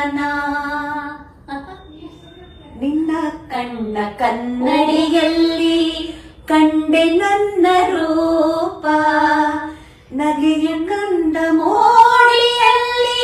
ಕವನ ನಿನ್ನ ಕಣ್ಣ ಕನ್ನಡಿಯಲ್ಲಿ ಕಂಡೆ ನನ್ನ ರೂಪ. ನಗೆಯ ಕಂದ ಮೋಡಿಯಲ್ಲಿ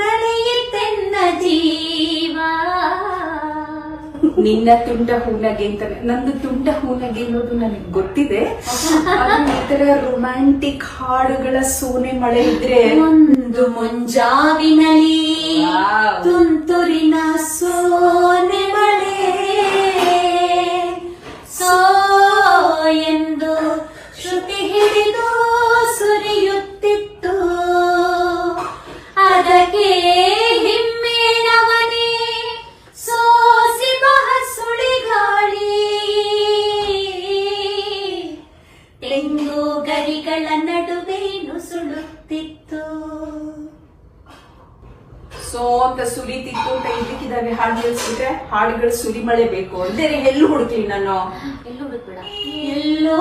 ನಡೆಯುತ್ತೆನ್ನ ಜೀವ. ನಿನ್ನ ತುಂಡ ಹೂನಗೆ ಅಂತ ನಂದು ತುಂಡ ಹೂನಗೆ ಅನ್ನೋದು ನನಗೆ ಗೊತ್ತಿದೆ. ಇತರ ಈ ತರ ರೊಮ್ಯಾಂಟಿಕ್ ಹಾಡುಗಳ ಸೋನೆ ಮಳೆ ಇದ್ರೆ ಒಂದು ಮುಂಜಾವಿನಲಿ ಸೋ ಅಂತ ಸುರಿತಿತ್ತು ಅಂತ ಇದ್ದಕ್ಕಿದ್ದಾವೆ. ಹಾಡುಗಳು ಹೇಳ್ಸಿದ್ರೆ ಹಾಡುಗಳು ಸುರಿಮಳೆ ಬೇಕು. ಅಂದ್ರೆ ಎಲ್ಲೂ ಹುಡುಕ್ಲಿ ನಾನು. ಎಲ್ಲೋ ಹುಡುಕ್ಬೇಡ. ಎಲ್ಲೋ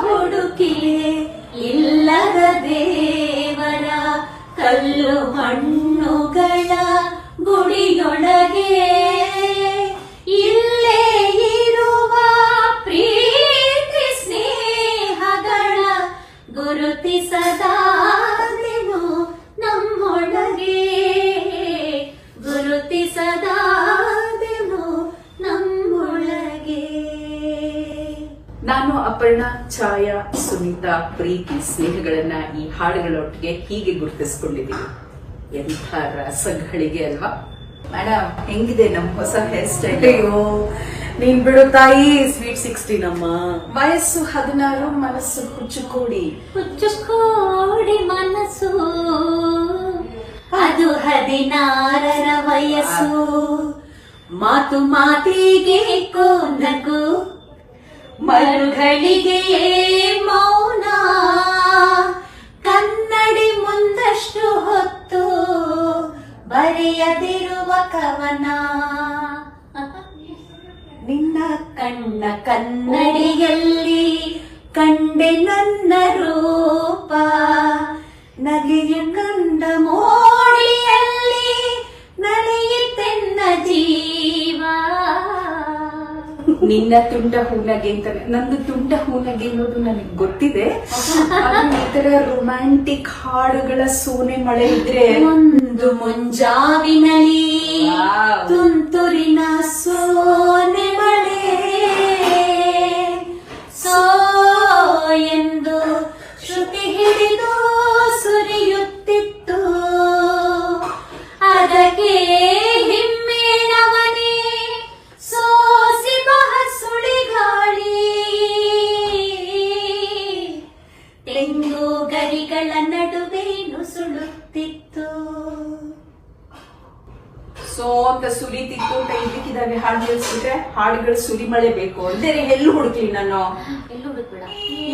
ಹುಡುಕಿಲೆ ಇಲ್ಲದ ದೇವರ ಕಲ್ಲು ಮಣ್ಣುಗಳ ಗುಡಿಯೊಳಗೆ. ಇಲ್ಲೇ ಅಪರ್ಣಾ ಛಾಯಾ ಸುನೀತಾ ಪ್ರೀತಿ ಸ್ನೇಹಗಳನ್ನ ಈ ಹಾಡುಗಳೊಟ್ಟಿಗೆ ಹೀಗೆ ಗುರುತಿಸ್ಕೊಂಡಿದ್ದೀವಿ. ಎಂಥ ರಸಗಳಿಗೆ ಅಲ್ವಾ? ಮೇಡಮ್ ಹೆಂಗಿದೆ ನಮ್ ಹೊಸ ಹೇರ್ ಸ್ಟೈಲ್ ಅಯ್ಯೋ ನೀನ್ ಬಿಡು ತಾಯಿ ಸ್ವೀಟ್ ಸಿಕ್ಸ್ಟೀನ್ ಅಮ್ಮ. ವಯಸ್ಸು ಹದಿನಾರು ಮನಸ್ಸು ಹುಚ್ಚು ಕೂಡಿ ಹುಚ್ಚುಕೋಡಿ ಮನಸ್ಸು. ಅದು ಹದಿನಾರರ ವಯಸ್ಸು. ಮಾತು ಮಾತಿಗೆ ಕೋನಗು ಮರುಗಳಿಗೆ ಮೌನ. ಕನ್ನಡಿ ಮುಂದಷ್ಟು ಹೊತ್ತು ಬರೆಯದಿರುವ ಕವನ. ನಿನ್ನ ಕಣ್ಣ ಕನ್ನಡಿಯಲ್ಲಿ ಕಂಡೆ ನನ್ನ ರೂಪ. ನಗೆಯ ಕಂಡ ಮೋಡಿಯಲ್ಲಿ ನಿನ್ನ ತುಂಡ ಹೂನಗೆ ಅಂತ ನಂದು ತುಂಡ ಹೂನಗೆ ಅನ್ನೋದು ನನಗೆ ಗೊತ್ತಿದೆ. ಈ ತರ ರೊಮ್ಯಾಂಟಿಕ್ ಹಾಡುಗಳ ಸೋನೆ ಮಳೆ ಇದ್ರೆ ಒಂದು ಮುಂಜಾವಿನಲ್ಲಿ ತುಂತುರಿನ ಸೋನೆ ಮಳೆ ಸೋ ಎಂದು ಶ್ರುತಿ ಹಿಡಿದು ಸುರಿಯುತ್ತಿತ್ತು. ಸೋ ಅಂತ ಸುರಿತಿತ್ತು ಅಂತ ಇದಕ್ಕಿದಾವೆ ಹಾಡು ಕೇಳಿಸ್ಬಿಟ್ರೆ ಹಾಡುಗಳು ಸುರಿಮಳೆ ಬೇಕು ಅಂದ್ರೆ ಎಲ್ಲೂ ಹುಡುಕ್ಲಿ ನಾನು. ಎಲ್ಲೋ ಹುಡುಕ್ಬೇಡ.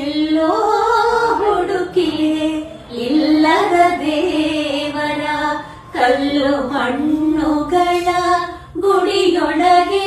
ಎಲ್ಲೋ ಹುಡುಕಿಲೆ ಇಲ್ಲದ ದೇವರ ಕಲ್ಲು ಮಣ್ಣುಗಳ ಗುಡಿಯೊಳಗೆ